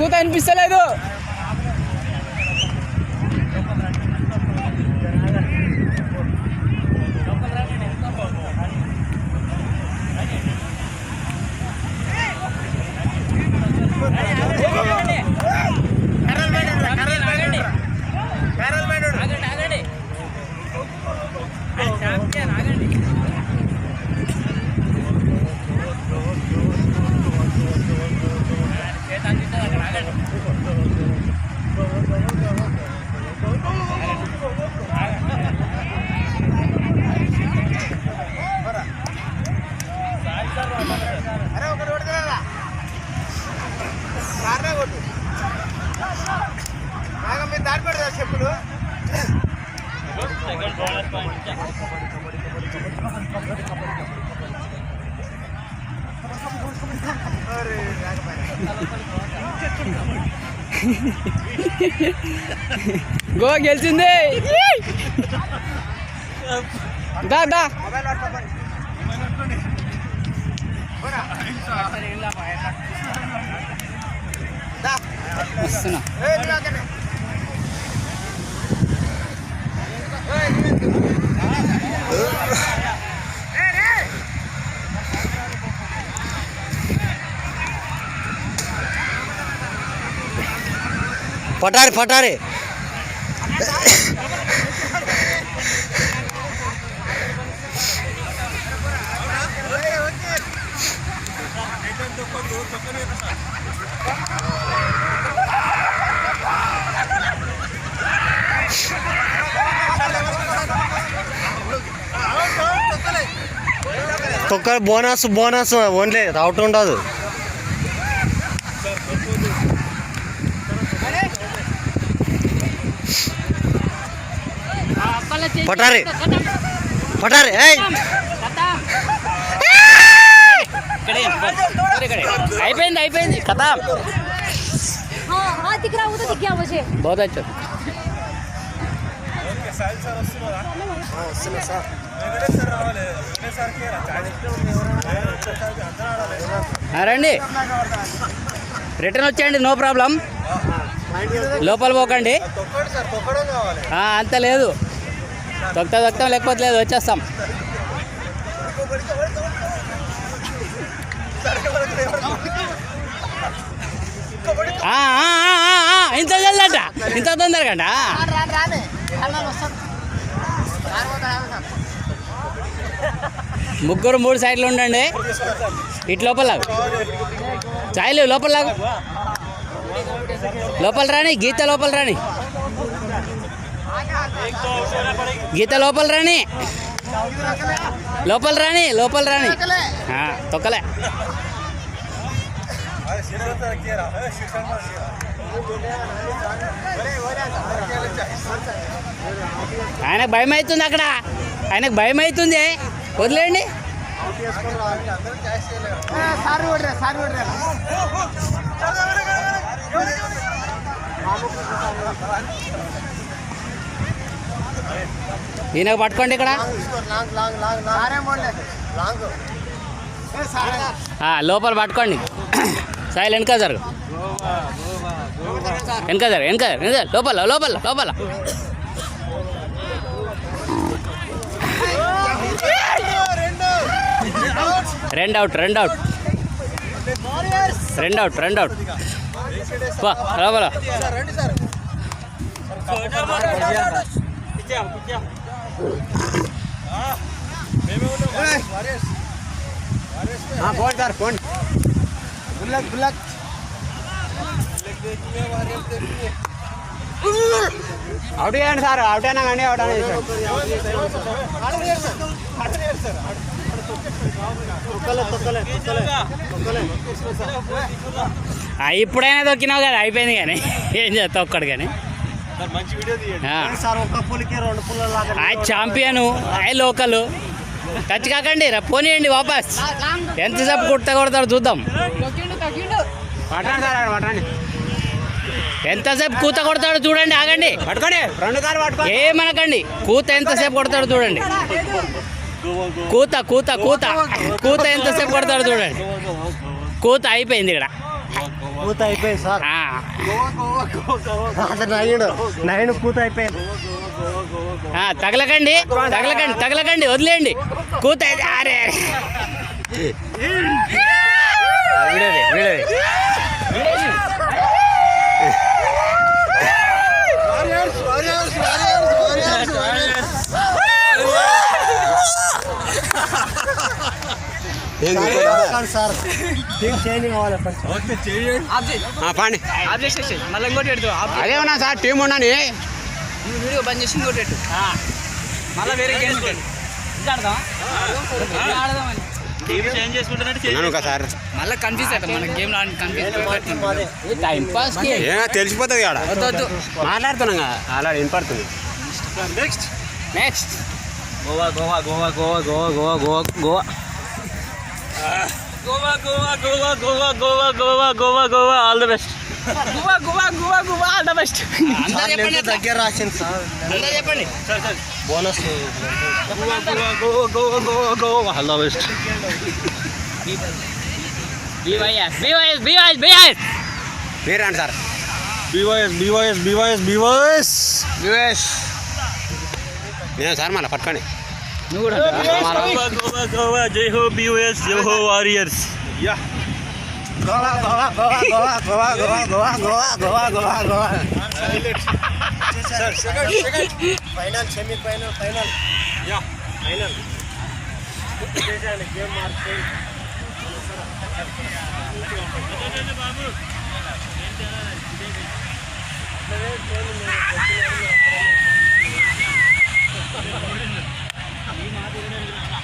కూత అనిపిస్తలేదు గోవా గెలిచింది. దా. వస్తున్నా పటారి పటారి. ఏయ్, తొక్క బోనస్ బోనస్ ఓన్లీ అవుట్ ఉండదు. పటారి పటారి ఏయ్ ఇక్కడే ఇక్కడే అయిపోయింది అయిపోయింది కదా हाँ हाँ दिख रहा है वो तो दिख गया मुझे बहुत अच्छा ఆ, రండి రిటర్న్ వచ్చేయండి నో ప్రాబ్లం లోపల పోకండి తొక్కడు సార్ తొక్కడం కావాలి ఆ, అంత లేదు దొక్తా దొక్తాం లేకపోతే లేదు వచ్చేస్తాం. ఇంత జల్దట ఇంత తొందరగంట ముగ్గురు మూడు సైడ్లు ఉండండి. ఇటు లోపల లాగు. చాయలు లోపల లాగు. లోపల రాని గీత లోపల రాని. గీత లోపల రాని. లోపల రాని లోపల రాని. తొక్కలే. ఆయనకు భయం అవుతుంది అక్కడ. ఆయనకు భయం అవుతుంది. వదిలేండి సార్ కొడరా ఈయనకు పట్టుకోండి ఇక్కడ. లోపల పట్టుకోండి. సాయిల్ వెనక జరుగు. వెనక జరుగు వెనక జరుగు, వెనక లోపల లోపల లోపల. రెండు అవుట్ రెండు అవుట్. రెండు అవుట్ రెండు అవుట్. లోపల. రండి సార్ ఫోన్ సార్ ఫోన్ గుల్లక్ గుల్లక్ అవుట్ చేయండి సార్ అవుట్ అయినా కానీ అవుట్ అయినా ఇప్పుడైనా తొక్కినావు కదా అయిపోయింది కానీ. ఏం చేస్తావు ఒక్కడు కానీ? ఛాంపియన్ ఆ. లోకల్ టచ్ కాకండి రా పోనీయండి వాపస్. ఎంతసేపు కుట్ట కొడతాడు చూద్దాం. ఎంతసేపు కూత కొడతాడో చూడండి ఆగండి. పట్టుకోండి రెండు కాలు పట్టుకోండి ఏమనకండి కూత ఎంతసేపు కొడతాడో చూడండి. కూత కూత కూత. కూత ఎంతసేపు కొడతాడో చూడండి. కూత అయిపోయింది ఇక్కడ. పూత అయిపోయింది సార్. అతను నైన్ నైన్ కూత అయిపోయింది తగలకండి తగలకండి తగలకండి వదిలేయండి. కూత అరే వీడేది వీడేది పాండి. మళ్ళీ ఇంకోటి పెడుతూ అదే ఉన్నా సార్ టీం ఉన్నాని వీడియో బంద్ చేసి ఇంకోటి పెట్టు. మళ్ళీ వేరే గేమ్స్ ఉన్నాను కదా సార్. మళ్ళీ కన్ఫ్యూజ్ అవుతాం. మన గేమ్ కన్ఫ్యూజ్ టైం పాస్కి? ఏ తెలిసిపోతుంది ఆడ మాట్లాడుతున్నాం అలా వినపడుతుంది. Next Goa Goa Goa Goa Goa Goa Goa Goa. Goa Goa Goa Goa Goa Goa Goa Goa all the best Goa Goa Goa Goa all the best అందరూ చెప్పండి అట్లా. దగ్గర రాసింది సార్ అందరూ చెప్పండి బోనస్ బివైఎస్ బివైఎస్ బివైఎస్ బివైఎస్ మీరు రండి sir BYS BYS BYS BYS US నేను సార్ మళ్ళీ పట్టుకోండి నువ్వు కూడా జై హో బీవైఎస్ జై హో warriors Goa Goa Goa Goa Goa Goa Goa Goa Goa Goa final semi final final yeah final game ಈ ಮಾತು